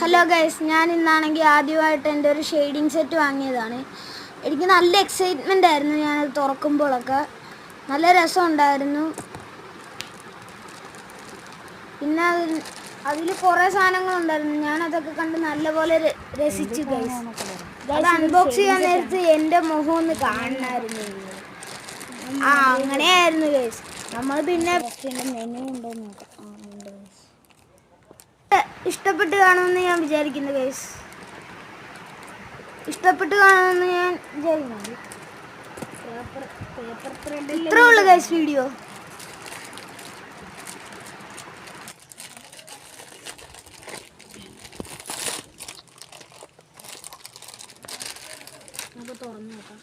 Hello guys ഞാൻ ഇന്നാണെങ്കിൽ ആദ്യമായിട്ട് എന്റെ ഒരു ഷെയ്ഡിങ് സെറ്റ് വാങ്ങിയതാണ്. എനിക്ക് നല്ല എക്സൈറ്റ്മെന്റ് ആയിരുന്നു ഞാനത് തുറക്കുമ്പോഴൊക്കെ. നല്ല രസം ഉണ്ടായിരുന്നു. പിന്നെ അതിൽ കുറേ സാധനങ്ങളുണ്ടായിരുന്നു. ഞാനതൊക്കെ കണ്ട് നല്ലപോലെ രസിച്ചു ഗൈസ് അത് അൺബോക്സ് ചെയ്യാൻ നേരത്ത് എന്റെ മുഖം ഒന്ന് കാണണമായിരുന്നു ആ അങ്ങനെയായിരുന്നു ഗൈസ് നമ്മൾ പിന്നെ മെനു ഉണ്ടോ നോക്കാം. ഇഷ്ടപ്പെട്ട് കാണുമെന്ന് ഞാൻ വിചാരിക്കുന്നു ഗൈസ് ഇഷ്ടപ്പെട്ട് കാണുമെന്ന് ഞാൻ വിചാരിക്കുന്നു. ഇത്രേ ഉള്ളു ഗൈസ് വീഡിയോ തുറന്നു നോക്കാം.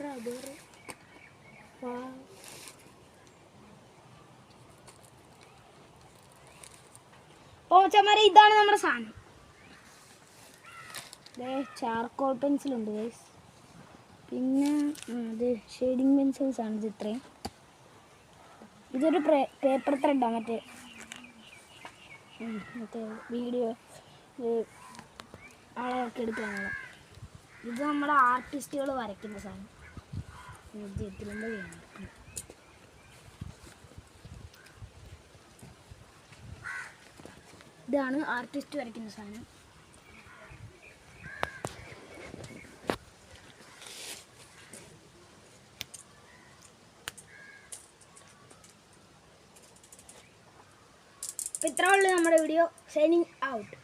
റബ്ബർ പോച്ചമാരെ ഇതാണ് നമ്മുടെ സാധനം. ചാർക്കോൾ പെൻസിൽ ഉണ്ട് ഗൈസ് പിന്നെ അത് ഷെയ്ഡിങ് പെൻസിൽസ് ആണ് ഇത് ഇത്രയും. ഇതൊരു പേപ്പർ ത്രെഡാണ് മറ്റേ. മറ്റേ വീഡിയോ അളവൊക്കെ എടുക്കാനുള്ള. ഇത് നമ്മുടെ ആർട്ടിസ്റ്റുകൾ വരയ്ക്കുന്ന സാധനം. ഇതാണ് ആർട്ടിസ്റ്റ് വരയ്ക്കുന്ന സാധനം. ഇത്ര ഉള്ളു നമ്മുടെ വീഡിയോ സൈനിങ് ഔട്ട്